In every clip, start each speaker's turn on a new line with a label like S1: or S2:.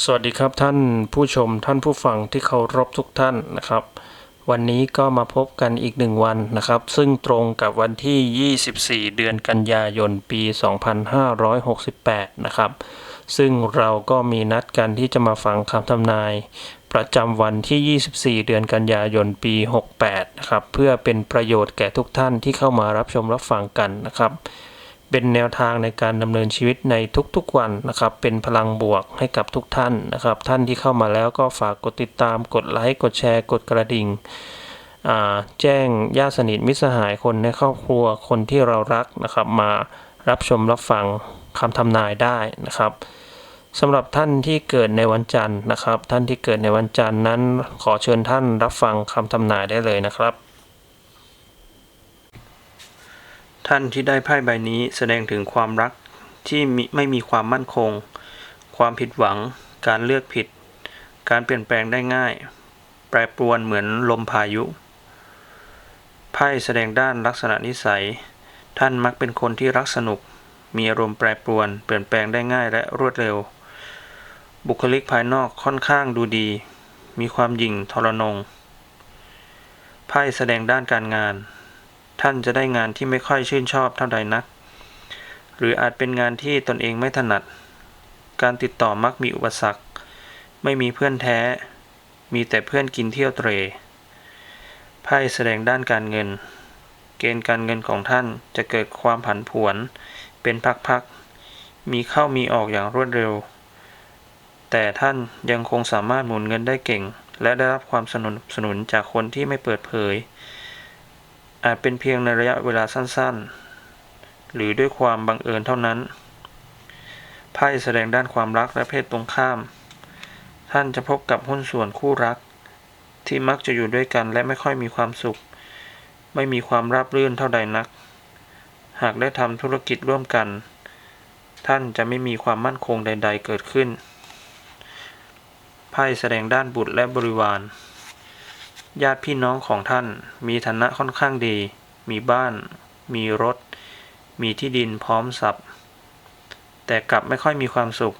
S1: สวัสดีครับท่านผู้ชมท่านผู้ฟังที่เคารพทุกท่านนะครับ วันนี้ก็มาพบกันอีกหนึ่งวันนะครับ ซึ่งตรงกับวันที่ 24 เดือนกันยายนปี 2568 นะครับ ซึ่งเราก็มีนัดกันที่จะมาฟังคำทำนาย ประจำวันที่ 24 เดือนกันยายนปี 68 นะครับ เพื่อเป็นประโยชน์แก่ทุกท่านที่เข้ามารับชมรับฟังกันนะครับ เป็นแนวทางในการดำเนินชีวิตในทุกๆวันนะครับ เป็นพลังบวกให้กับทุกท่านนะครับ ท่านที่เข้ามาแล้วก็ฝากกดติดตาม กดไลค์ กดแชร์ กดกระดิ่ง แจ้งญาติสนิทมิตรสหายคนในครอบครัวคนที่เรารักนะครับ มารับชมรับฟังคำทำนายได้นะครับสำหรับท่านที่เกิดในวันจันทร์นะครับ ท่านที่เกิดในวันจันทร์นั้น ขอเชิญท่านรับฟังคำทำนายได้เลยนะครับ ท่านที่ได้ไพ่ใบนี้แสดงถึงความรักที่ไม่มีความมั่นคง ความผิดหวัง การเลือกผิด การเปลี่ยนแปลงได้ง่าย แปรปรวนเหมือนลมพายุ ไพ่แสดงด้านลักษณะนิสัย ท่านมักเป็นคนที่รักสนุก มีอารมณ์แปรปรวน เปลี่ยนแปลงได้ง่ายและรวดเร็ว บุคลิกภายนอกค่อนข้างดูดี มีความหยิ่งทรนง ไพ่แสดงด้านการงาน ท่านจะได้งานที่ไม่ค่อยชื่นชอบเท่าใดนัก หรืออาจเป็นงานที่ตนเองไม่ถนัด การติดต่อมักมีอุปสรรค ไม่มีเพื่อนแท้ มีแต่เพื่อนกินเที่ยวเตรไพ่แสดงด้านการเงิน เกณฑ์การเงินของท่านจะเกิดความผันผวน เป็นพักๆ มีเข้ามีออกอย่างรวดเร็ว แต่ท่านยังคงสามารถหมุนเงินได้เก่ง และได้รับความสนับสนุนจากคนที่ไม่เปิดเผย อาจเป็นเพียงในระยะเวลาสั้นๆ หรือด้วยความบังเอิญเท่านั้นไพ่แสดงด้านความรักและเพศตรงข้าม ท่านจะพบกับหุ้นส่วนคู่รัก ที่มักจะอยู่ด้วยกันและไม่ค่อยมีความสุข ไม่มีความราบรื่นเท่าใดนัก หากได้ทำธุรกิจร่วมกัน ท่านจะไม่มีความมั่นคงใด ๆ เกิดขึ้นไพ่แสดงด้านบุตรและบริวาร ญาติพี่น้องของท่านมีฐานะค่อนข้างดี มีบ้าน มีรถ มีที่ดินพร้อมสับแต่กลับไม่ค่อยมีความสุข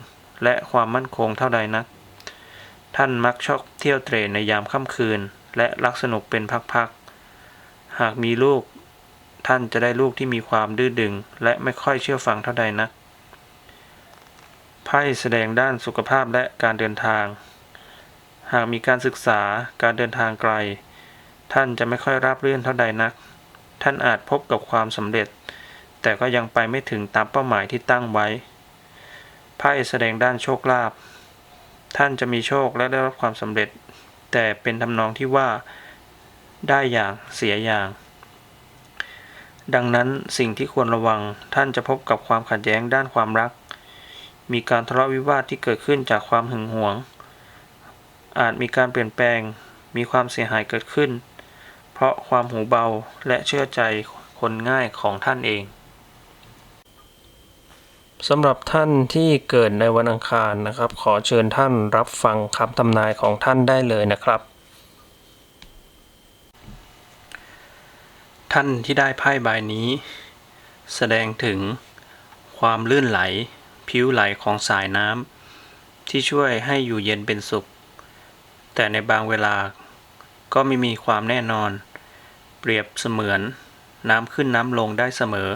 S1: และความมั่นคงเท่าใดนัก ท่านมักชอบเที่ยวเตรในยามค่ำคืน และรักสนุกเป็นพักๆ หากมีลูก ท่านจะได้ลูกที่มีความดื้อดึง และไม่ค่อยเชื่อฟังเท่าใดนัก ไพ่แสดงด้านสุขภาพและการเดินทาง หากมีการศึกษาการเดินทางไกล ท่านจะไม่ค่อยราบรื่นเท่าใดนัก ท่านอาจพบกับความสำเร็จ แต่ก็ยังไปไม่ถึงตามเป้าหมายที่ตั้งไว้ไพ่แสดงด้านโชคลาภท่านจะมีโชคและได้รับความสำเร็จ แต่เป็นทำนองที่ว่า ได้อย่างเสียอย่าง ดังนั้นสิ่งที่ควรระวังท่านจะพบกับความขัดแย้งด้านความรัก มีการทะเลาะวิวาทที่เกิดขึ้นจากความหึงหวง อาจมีการเปลี่ยนแปลง มีความเสียหายเกิดขึ้น เพราะความหูเบาและเชื่อใจคนง่ายของท่านเองสำหรับท่านที่เกิดในวันอังคารนะครับ ขอเชิญท่านรับฟังคำทำนายของท่านได้เลยนะครับ ท่านที่ได้ไพ่ใบนี้ แสดงถึงความลื่นไหล ผิวไหลของสายน้ำที่ช่วยให้อยู่เย็นเป็นสุข แต่ในบางเวลาก็ไม่มีความแน่นอน เปรียบเสมือน น้ำขึ้นน้ำลงได้เสมอ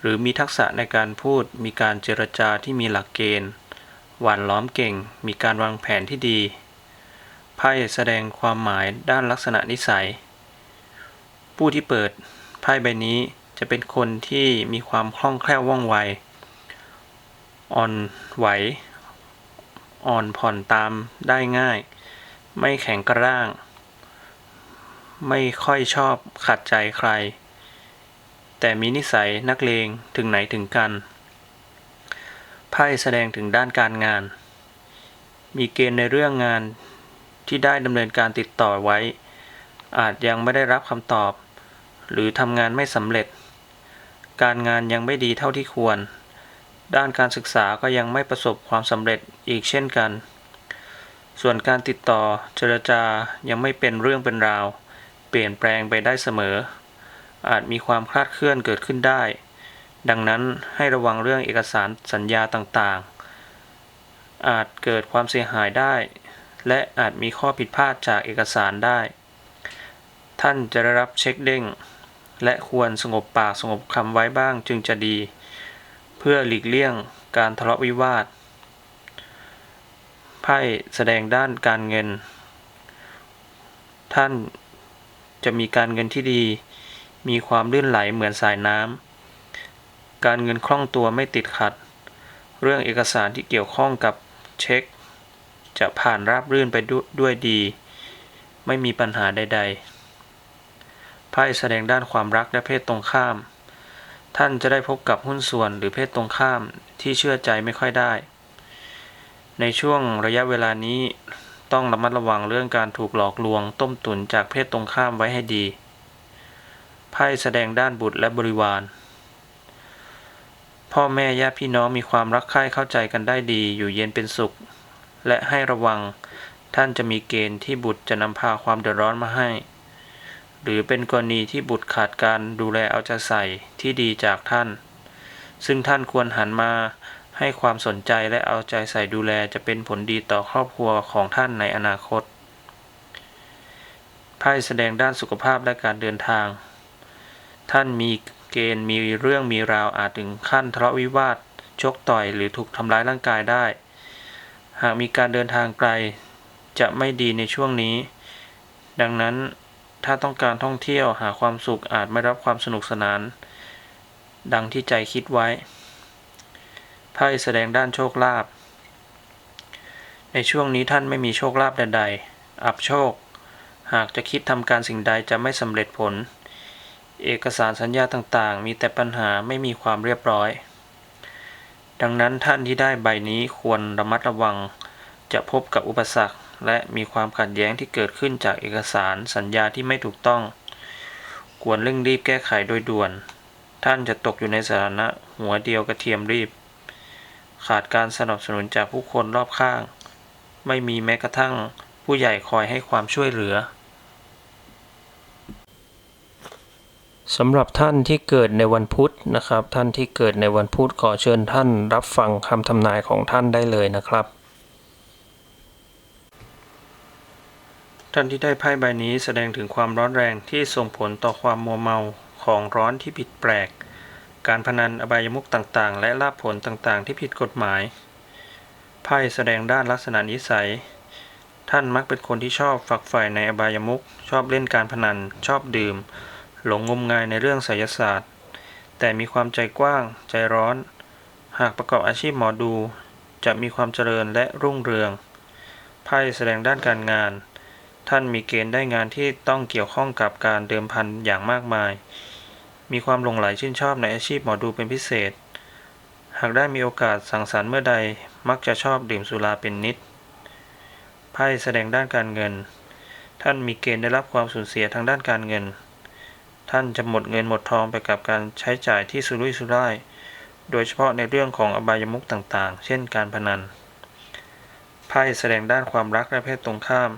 S1: หรือมีทักษะในการพูดมีการเจรจาที่มีหลักเกณฑ์ หวานล้อมเก่ง มีการวางแผนที่ดี ไพ่แสดงความหมายด้านลักษณะนิสัย ผู้ที่เปิดไพ่ใบนี้จะเป็นคนที่มีความคล่องแคล่วว่องไว อ่อนไหว อ่อนผ่อนตามได้ง่าย ไม่แข็งกระด้าง ไม่ค่อยชอบขัดใจใคร แต่มีนิสัยนักเลงถึงไหนถึงกันไพ่แสดงถึงด้านการงาน มีเกณฑ์ในเรื่องงานที่ได้ดำเนินการติดต่อไว้ อาจยังไม่ได้รับคำตอบ หรือทำงานไม่สำเร็จ การงานยังไม่ดีเท่าที่ควร ด้านการศึกษาก็ยังไม่ประสบความสำเร็จอีกเช่นกัน ส่วนการติดต่อเจรจายังไม่เป็นเรื่องเป็นราว เปลี่ยนแปลงไปได้เสมอ อาจมีความคลาดเคลื่อนเกิดขึ้นได้ ดังนั้นให้ระวังเรื่องเอกสารสัญญาต่างๆ อาจเกิดความเสียหายได้ และอาจมีข้อผิดพลาดจากเอกสารได้ ท่านจะได้รับเช็คเด้ง และควรสงบปากสงบคำไว้บ้างจึงจะดี เพื่อหลีกเลี่ยงการทะเลาะวิวาท ไพ่แสดงด้านการเงิน ท่านจะมีการเงินที่ดี มีความลื่นไหลเหมือนสายน้ำ การเงินคล่องตัวไม่ติดขัด เรื่องเอกสารที่เกี่ยวข้องกับเช็ค จะผ่านราบรื่นไปดด้วยดี ไม่มีปัญหาใด ๆ ไพ่แสดงด้านความรักและเพศตรงข้าม ท่านจะได้พบกับหุ้นส่วนหรือเพศตรงข้ามที่เชื่อใจไม่ค่อยได้ ในช่วงระยะเวลานี้ ต้องระมัดระวังเรื่องการถูกหลอกลวงต้มตุ๋นจากเพศตรงข้ามไว้ให้ดี ไพ่แสดงด้านบุตรและบริวาร พ่อแม่ญาติพี่น้องมีความรักใคร่เข้าใจกันได้ดีอยู่เย็นเป็นสุข และให้ระวังท่านจะมีเกณฑ์ที่บุตรจะนำพาความเดือดร้อนมาให้ หรือเป็นกรณีที่บุตรขาดการดูแลเอาใจใส่ที่ดีจากท่าน ซึ่งท่านควรหันมา ให้ความสนใจและเอาใจใส่ดูแลจะเป็นผลดีต่อครอบครัวของท่านในอนาคต ไพ่แสดงด้านสุขภาพและการเดินทาง ท่านมีเกณฑ์มีเรื่องมีราวอาจถึงขั้นทะเลาะวิวาท ชกต่อยหรือถูกทำร้ายร่างกายได้ หากมีการเดินทางไกล จะไม่ดีในช่วงนี้ ดังนั้นถ้าต้องการท่องเที่ยวหาความสุขอาจไม่รับความสนุกสนาน ดังที่ใจคิดไว้ ไพ่แสดงด้านโชคลาภ ในช่วงนี้ท่านไม่มีโชคลาภใดๆ อับโชค หากจะคิดทำการสิ่งใดจะไม่สำเร็จผล เอกสารสัญญาต่างๆ มีแต่ปัญหาไม่มีความเรียบร้อย ดังนั้นท่านที่ได้ใบนี้ควรระมัดระวัง จะพบกับอุปสรรค และมีความขัดแย้งที่เกิดขึ้นจากเอกสารสัญญาที่ไม่ถูกต้อง ควรเร่งรีบแก้ไขโดยด่วน ท่านจะตกอยู่ในสถานะหัวเดียวกระเทียมรีบ ขาดการสนับสนุนจากผู้คนรอบข้าง ไม่มีแม้กระทั่งผู้ใหญ่คอยให้ความช่วยเหลือสำหรับท่านที่เกิดในวันพุธนะครับ ท่านที่เกิดในวันพุธขอเชิญท่านรับฟังคำทำนายของท่านได้เลยนะครับ ท่านที่ได้ไพ่ใบนี้แสดงถึงความร้อนแรงที่ส่งผลต่อความมัวเมาของร้อนที่ผิดแปลก การพนันอบายมุขต่างๆ และลาภผลต่างๆ ที่ผิดกฎหมาย ไพ่แสดงด้านลักษณะนิสัย ท่านมักเป็นคนที่ชอบฝักใฝ่ในอบายมุขชอบเล่นการพนัน ชอบดื่ม หลงงมงายในเรื่องไสยศาสตร์ แต่มีความใจกว้าง ใจร้อน หากประกอบอาชีพหมอดู จะมีความเจริญและรุ่งเรือง ไพ่แสดงด้านการงาน ท่านมีเกณฑ์ได้งานที่ต้องเกี่ยวข้องกับการเดิมพันอย่างมากมาย มีความหลงไหลชื่นชอบในอาชีพหมอดูเป็นพิเศษ หากได้มีโอกาสสังสรรค์เมื่อใดมักจะชอบดื่มสุราเป็นนิด ไพ่แสดงด้านการเงิน ท่านมีเกณฑ์ได้รับความสูญเสียทางด้านการเงิน ท่านจะหมดเงินหมดทองไปกับการใช้จ่ายที่สุรุ่ยสุร่าย โดยเฉพาะในเรื่องของอบายมุขต่างๆ เช่นการพนัน ไพ่แสดงด้านความรักและเพศตรงข้าม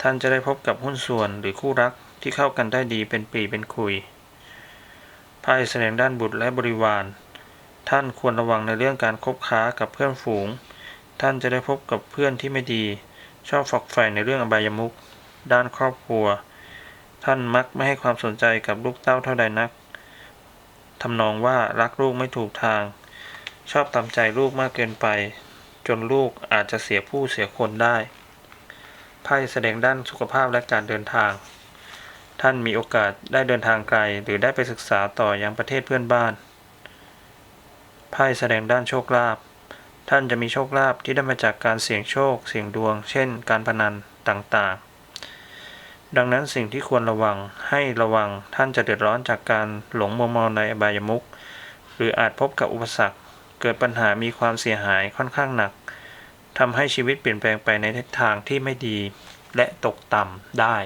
S1: ท่านจะได้พบกับหุ้นส่วนหรือคู่รักที่เข้ากันได้ดีเป็นปีเป็นคุย ไพ่แสดงด้านบุตรและบริวาร ท่านควรระวังในเรื่องการคบค้ากับเพื่อนฝูง ท่านจะได้พบกับเพื่อนที่ไม่ดี ชอบฝักใฝ่ในเรื่องอบายมุขด้านครอบครัว ท่านมักไม่ให้ความสนใจกับลูกเต้าเท่าใดนักทำนองว่ารักลูกไม่ถูกทาง ชอบตามใจลูกมากเกินไป จนลูกอาจจะเสียผู้เสียคนได้ไพ่แสดงด้านสุขภาพและการเดินทาง ท่านมีโอกาสได้เดินทางไกล หรือได้ไปศึกษาต่อยังประเทศเพื่อนบ้านไพ่แสดงด้านโชคลาภท่านจะมีโชคลาภที่ได้มาจากการเสี่ยงโชค เสี่ยงดวง เช่น การพนันต่างๆ ดังนั้นสิ่งที่ควรระวังให้ระวังท่านจะเดือดร้อนจากการหลงมัวเมาในอบายมุขหรืออาจพบกับอุปสรรค เกิดปัญหามีความเสียหายค่อนข้างหนักทำให้ชีวิตเปลี่ยนแปลงไปในทิศทางที่ไม่ดีและตกต่ำได้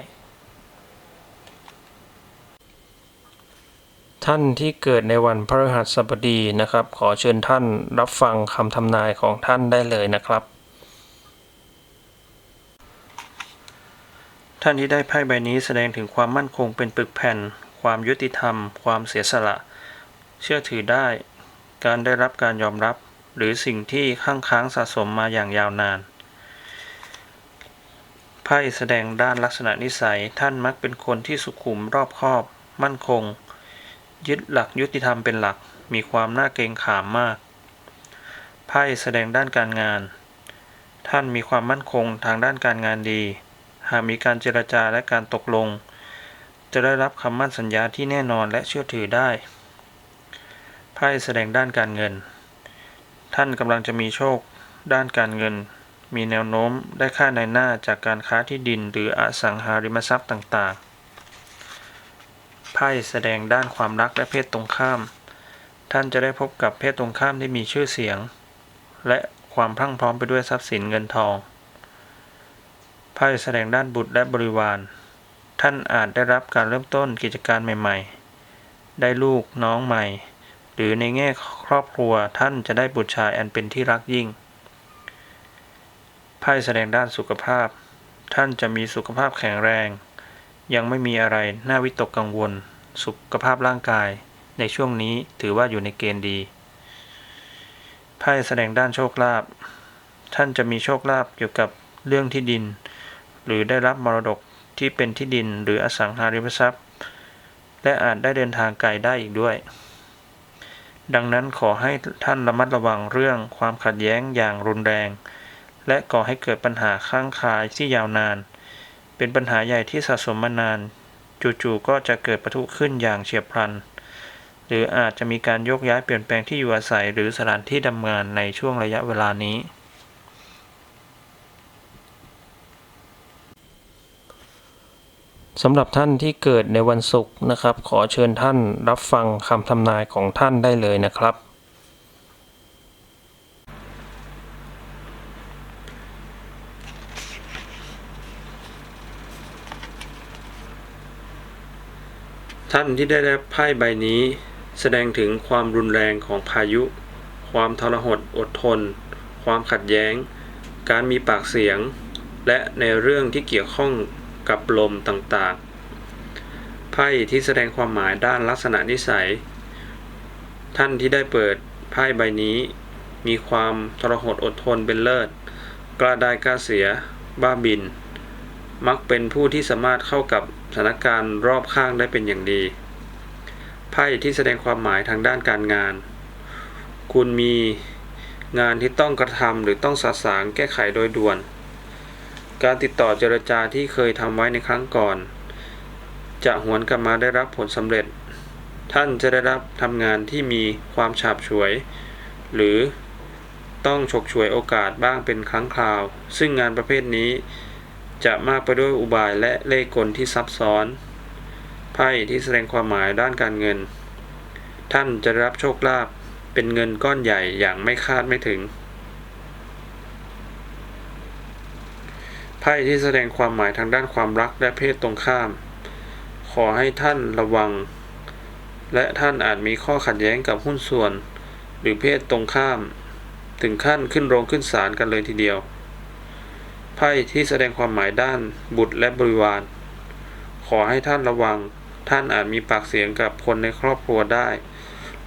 S1: ท่านที่เกิดในวันพฤหัสบดีนะครับ ขอเชิญท่านรับฟังคำทำนายของท่านได้เลยนะครับ ท่านที่ได้ไพ่ใบนี้แสดงถึงความมั่นคงเป็นปึกแผ่น ความยุติธรรม ความเสียสละ เชื่อถือได้ การได้รับการยอมรับ หรือสิ่งที่ข้างค้างสะสมมาอย่างยาวนานไพ่แสดงด้านลักษณะนิสัยท่านมักเป็นคนที่สุขุมรอบคอบ มั่นคง ยึดหลักยุติธรรมเป็นหลัก มีความน่าเกรงขามมาก ไพ่แสดงด้านการงาน ท่านมีความมั่นคงทางด้านการงานดี หากมีการเจรจาและการตกลง จะได้รับคำมั่นสัญญาที่แน่นอนและเชื่อถือได้ ไพ่แสดงด้านการเงิน ท่านกำลังจะมีโชค ด้านการเงิน มีแนวโน้มได้ค่าในหน้าจากการค้าที่ดินหรืออสังหาริมทรัพย์ต่างๆ ไพ่แสดงด้านความรักและเพศตรงข้าม ท่านจะได้พบกับเพศตรงข้ามที่มีชื่อเสียง และความพรั่งพร้อมไปด้วยทรัพย์สินเงินทอง ไพ่แสดงด้านบุตรและบริวาร ท่านอาจได้รับการเริ่มต้นกิจการใหม่ ๆ ได้ลูกน้องใหม่ หรือในแง่ครอบครัวท่านจะได้บุตรชายอันเป็นที่รักยิ่ง ไพ่แสดงด้านสุขภาพ ท่านจะมีสุขภาพแข็งแรง ยังไม่มีอะไรน่าวิตกกังวล สุขภาพร่างกาย ในช่วงนี้ถือว่าอยู่ในเกณฑ์ดีไพ่แสดงด้านโชคลาภท่านจะมีโชคลาภเกี่ยวกับเรื่องที่ดิน หรือได้รับมรดกที่เป็นที่ดินหรืออสังหาริมทรัพย์ และอาจได้เดินทางไกลได้อีกด้วย ดังนั้นขอให้ท่านระมัดระวังเรื่องความขัดแย้งอย่างรุนแรง และก่อให้เกิดปัญหาข้างคายที่ยาวนาน เป็นปัญหาใหญ่ที่สะสมมานาน จู่ๆก็จะเกิดปะทุขึ้นอย่างเฉียบพลัน หรืออาจจะมีการยกย้ายเปลี่ยนแปลงที่อยู่อาศัยหรือสถานที่ทำงานในช่วงระยะเวลานี้ สำหรับท่านที่เกิดในวันศุกร์นะครับ ขอเชิญท่านรับฟังคำทำนายของท่านได้เลยนะครับ ท่านที่ได้รับไพ่ใบนี้ แสดงถึงความรุนแรงของพายุ ความทรหดอดทน ความขัดแย้ง การมีปากเสียง และในเรื่องที่เกี่ยวข้องกับลมต่างๆ ไพ่ที่แสดงความหมายด้านลักษณะนิสัย ท่านที่ได้เปิดไพ่ใบนี้ มีความทรหดอดทนเป็นเลิศ กล้าได้กล้าเสีย บ้าบิน มักเป็นผู้ที่สามารถเข้ากับ สถานการณ์รอบข้างได้เป็นอย่างดี ไพ่ที่แสดงความหมายทางด้านการงาน คุณมีงานที่ต้องกระทำหรือต้องสะสางแก้ไขโดยด่วน การติดต่อเจรจาที่เคยทำไว้ในครั้งก่อน จะหวนกลับมาได้รับผลสำเร็จ ท่านจะได้รับทำงานที่มีความฉาบฉวย หรือต้องฉกฉวยโอกาสบ้างเป็นครั้งคราว ซึ่งงานประเภทนี้ จะมากไปด้วยอุบายและเล่ห์กลที่ซับซ้อน ไพ่ที่แสดงความหมายด้านการเงิน ท่านจะรับโชคลาภเป็นเงินก้อนใหญ่อย่างไม่คาดไม่ถึง ไพ่ที่แสดงความหมายทางด้านความรักและเพศตรงข้าม ขอให้ท่านระวัง และท่านอาจมีข้อขัดแย้งกับหุ้นส่วน หรือเพศตรงข้าม ถึงขั้นขึ้นโรงขึ้นศาลกันเลยทีเดียว ไพ่ที่แสดงความหมายด้านบุตรและบริวาร ขอให้ท่านระวัง ท่านอาจมีปากเสียงกับคนในครอบครัวได้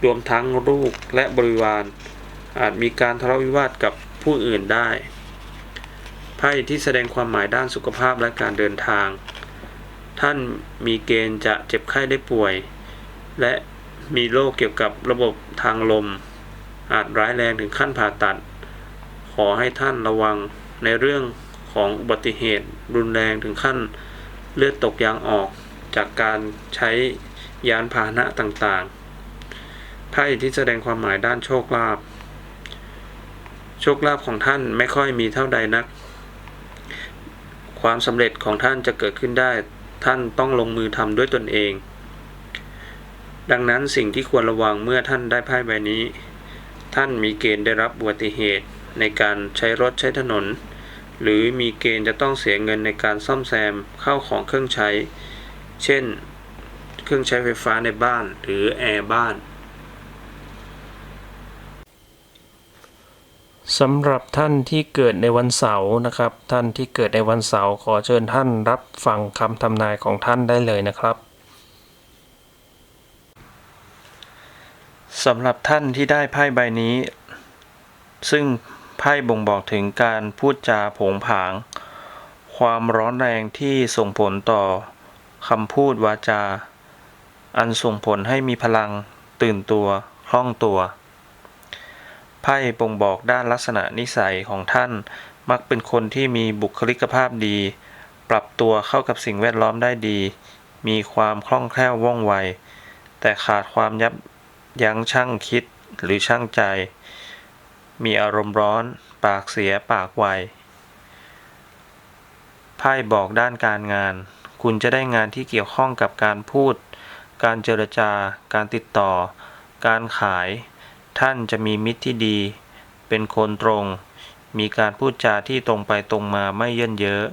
S1: รวมทั้งลูกและบริวาร อาจมีการทะเลาะวิวาทกับผู้อื่นได้ ไพ่ที่แสดงความหมายด้านสุขภาพและการเดินทาง ท่านมีเกณฑ์จะเจ็บไข้ได้ป่วย และมีโรคเกี่ยวกับระบบทางลม อาจร้ายแรงถึงขั้นผ่าตัด ขอให้ท่านระวังในเรื่อง ของอุบัติเหตุ รุนแรงถึงขั้นเลือดตกยางออกจากการใช้ยานพาหนะต่างๆ ไพ่ที่แสดงความหมายด้านโชคลาภ โชคลาภของท่านไม่ค่อยมีเท่าใดนัก ความสำเร็จของท่านจะเกิดขึ้นได้ ท่านต้องลงมือทำด้วยตนเอง ดังนั้นสิ่งที่ควรระวังเมื่อท่านได้ไพ่ใบนี้ ท่านมีเกณฑ์ได้รับอุบัติเหตุในการใช้รถใช้ถนน หรือมีเกณฑ์จะต้องเสียเงินในการซ่อมแซมเข้าของเครื่องใช้ เช่น เครื่องใช้ไฟฟ้าในบ้านหรือแอร์บ้านสำหรับท่านที่เกิดในวันเสาร์นะครับ ท่านที่เกิดในวันเสาร์ขอเชิญท่านรับฟังคำทำนายของท่านได้เลยนะครับสำหรับท่านที่ได้ไพ่ใบนี้ ซึ่ง ไพ่บ่งบอกถึงการพูดจาผงผาง ความร้อนแรงที่ส่งผลต่อคำพูดวาจา อันส่งผลให้มีพลัง ตื่นตัวคล่องตัวไพ่บ่งบอกด้านลักษณะนิสัยของท่าน มักเป็นคนที่มีบุคลิกภาพดี ปรับตัวเข้ากับสิ่งแวดล้อมได้ดี มีความคล่องแคล่วว่องไว แต่ขาดความยับยั้งชั่งคิดหรือชั่งใจ มีอารมณ์ร้อน ปากเสียปากไวไพ่บอกด้านการงาน คุณจะได้งานที่เกี่ยวข้องกับการพูด การเจรจา การติดต่อ การขาย ท่านจะมีมิตรที่ดี เป็นคนตรง มีการพูดจาที่ตรงไปตรงมาไม่เยินเยอะ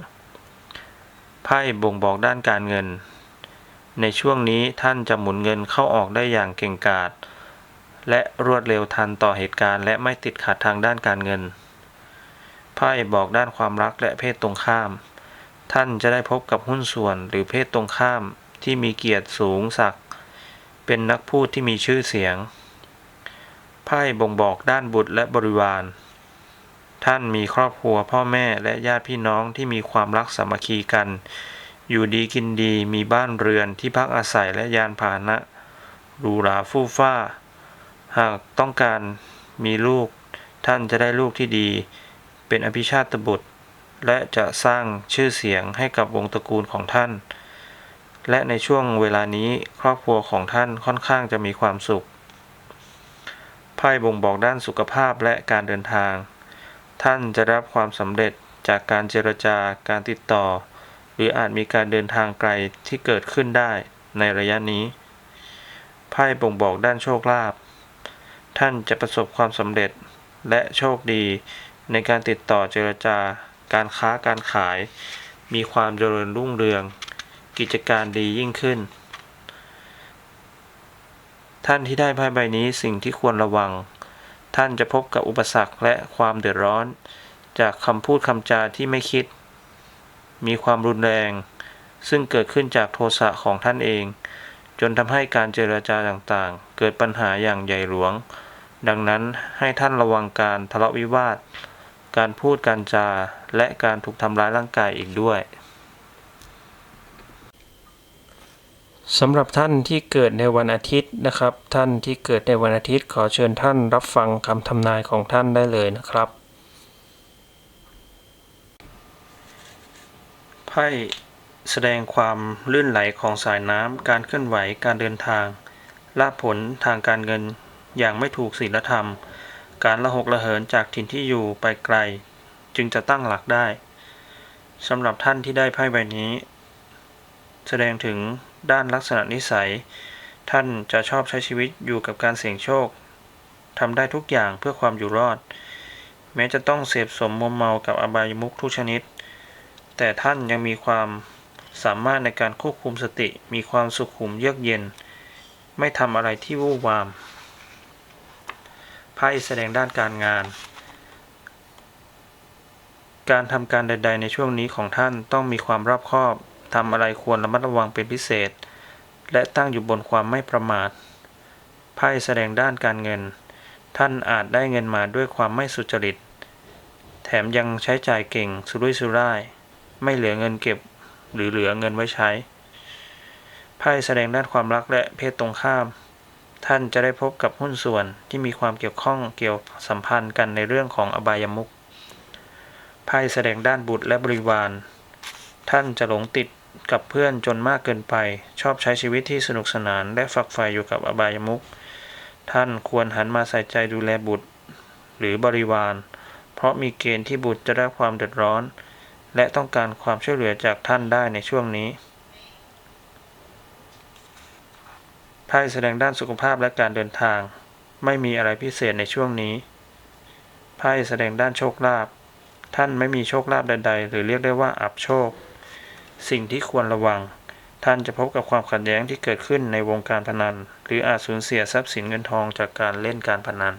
S1: ไพ่บ่งบอกด้านการเงิน ในช่วงนี้ท่านจะหมุนเงินเข้าออกได้อย่างเก่งกาจ และรวดเร็วทันต่อเหตุการณ์ และไม่ติดขัดทางด้านการเงิน ไพ่บอกด้านความรักและเพศตรงข้าม ท่านจะได้พบกับหุ้นส่วนหรือเพศตรงข้ามที่มีเกียรติสูงศักดิ์เป็นนักพูดที่มีชื่อเสียง ไพ่บ่งบอกด้านบุตรและบริวาร ท่านมีครอบครัวพ่อแม่และญาติพี่น้องที่มีความรักสามัคคีกัน อยู่ดีกินดีมีบ้านเรือนที่พักอาศัยและยานพาหนะหรูหราฟู่ฟ้า หากต้องการมีลูก ท่านจะได้ลูกที่ดี เป็นอภิชาติบุตร และจะสร้างชื่อเสียงให้กับวงตระกูลของท่าน และในช่วงเวลานี้ครอบครัวของท่านค่อนข้างจะมีความสุขไพ่บ่งบอกด้านสุขภาพและการเดินทาง ท่านจะรับความสำเร็จจากการเจรจาการติดต่อ หรืออาจมีการเดินทางไกลที่เกิดขึ้นได้ในระยะนี้ ไพ่บ่งบอกด้านโชคลาภ ท่านจะประสบความสำเร็จและโชคดีในการติดต่อเจรจาการค้าการขาย มีความเจริญรุ่งเรือง กิจการดียิ่งขึ้น ท่านที่ได้ไพ่ใบนี้สิ่งที่ควรระวัง ท่านจะพบกับอุปสรรคและความเดือดร้อน จากคำพูดคำจาที่ไม่คิด มีความรุนแรง ซึ่งเกิดขึ้นจากโทสะของท่านเอง จนทำให้การเจรจาต่างๆ เกิดปัญหาอย่างใหญ่หลวง ดังนั้นให้ท่านระวังการทะเลาะวิวาท การพูดการจา และการถูกทำร้ายร่างกายอีกด้วยสำหรับท่านที่เกิดในวันอาทิตย์นะครับ ท่านที่เกิดในวันอาทิตย์ขอเชิญท่านรับฟังคำทำนายของท่านได้เลยนะครับไพ่แสดงความลื่นไหลของสายน้ำการเคลื่อนไหวการเดินทางลาภผลทางการเงิน อย่างไม่ถูกศีลธรรม การละหกระเหินจากถิ่นที่อยู่ไปไกล จึงจะตั้งหลักได้สำหรับท่านที่ได้ไพ่ใบนี้ แสดงถึงด้านลักษณะนิสัย ท่านจะชอบใช้ชีวิตอยู่กับการเสี่ยงโชคทำได้ทุกอย่างเพื่อความอยู่รอด แม้จะต้องเสพสมมมเมากับอบายมุขทุกชนิด แต่ท่านยังมีความสามารถในการควบคุมสติมีความสุขุมเยือกเย็น ไม่ทำอะไรที่วู่วาม ไพ่แสดงด้านการงาน การทำการใด ๆ ในช่วงนี้ของท่านต้องมีความรอบคอบทำอะไรควรระมัดระวังเป็นพิเศษ และตั้งอยู่บนความไม่ประมาทไพ่แสดงด้านการเงิน ท่านอาจได้เงินมาด้วยความไม่สุจริต แถมยังใช้จ่ายเก่งสุรุ่ยสุร่าย ไม่เหลือเงินเก็บ หรือเหลือเงินไว้ใช้ไพ่แสดงด้านความรักและเพศตรงข้าม ท่านจะได้พบกับหุ้นส่วนที่มีความเกี่ยวข้องเกี่ยวสัมพันธ์กันในเรื่องของอบายมุขไพ่แสดงด้านบุตรและบริวาร ท่านจะหลงติดกับเพื่อนจนมากเกินไป ชอบใช้ชีวิตที่สนุกสนาน และฝักใฝ่อยู่กับอบายมุขท่านควรหันมาใส่ใจดูแลบุตร หรือบริวาร เพราะมีเกณฑ์ที่บุตรจะได้ความเดือดร้อน และต้องการความช่วยเหลือจากท่านได้ในช่วงนี้ ไพ่แสดงด้านสุขภาพและการเดินทาง ไม่มีอะไรพิเศษในช่วงนี้ ไพ่แสดงด้านโชคลาภ ท่านไม่มีโชคลาภใด ๆ หรือเรียกได้ว่าอับโชค สิ่งที่ควรระวัง ท่านจะพบกับความขัดแย้งที่เกิดขึ้นในวงการพนัน หรืออาจสูญเสียทรัพย์สินเงินทองจากการเล่นการพนัน